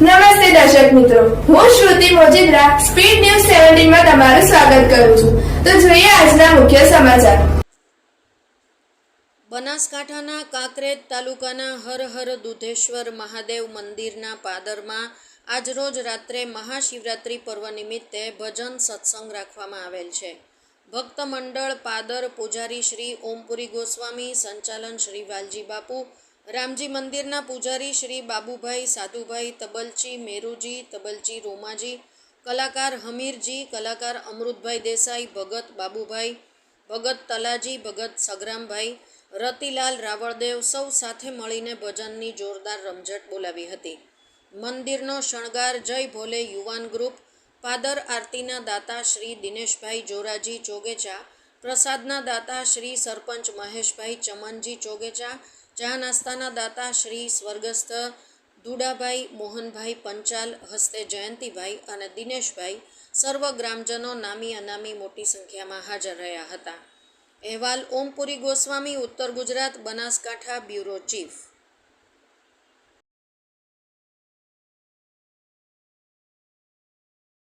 નમસ્તે દર્શક મિત્રો. હું શ્રુતિ મોજીદ્રા, સ્પીડ ન્યૂઝ સેવન્ટીનમાં તમારું સ્વાગત કરું છું. તો જોઈએ આજના મુખ્ય સમાચાર. બનાસકાંઠાના કાંકરેજ તાલુકાના હર હર દુધેશ્વર મહાદેવ મંદિરના પાદરમાં આજરોજ રાત્રે મહાશિવરાત્રિ પર્વ નિમિત્તે ભજન સત્સંગ રાખવામાં આવેલ છે. ભક્ત મંડળ પાદર પૂજારી શ્રી ઓમપુરી ગોસ્વામી, સંચાલન શ્રી વાલજી બાપુ રામજી મંદિરના પૂજારી શ્રી બાબુભાઈ સાધુભાઈ તબલચી મેરુજી તબલચી રોમાજી, કલાકાર હમીરજી, કલાકાર અમૃતભાઈ દેસાઈ, ભગત બાબુભાઈ, ભગત તલાજી, ભગત સગરામભાઈ, રતિલાલ રાવળદેવ સૌ સાથે મળીને ભજનની જોરદાર રમઝટ બોલાવી હતી. મંદિરનો શણગાર જય ભોલે યુવાન ગ્રુપ, પાદર આરતીના દાતા શ્રી દિનેશભાઈ જોરાજી ચોગેચા, પ્રસાદના દાતા શ્રી સરપંચ મહેશભાઈ ચમનજી ચોગેચા ચા નાસ્તાના દાતા શ્રી સ્વર્ગસ્થ દુડાભાઈ, મોહનભાઈ પંચાલ, હસ્તે જયંતિભાઈ અને દિનેશભાઈ સર્વ ગ્રામજનો નામી અનામી મોટી સંખ્યામાં હાજર રહ્યા હતા. અહેવાલ ઓમપુરી ગોસ્વામી, ઉત્તર ગુજરાત, બનાસકાંઠા બ્યુરો ચીફ.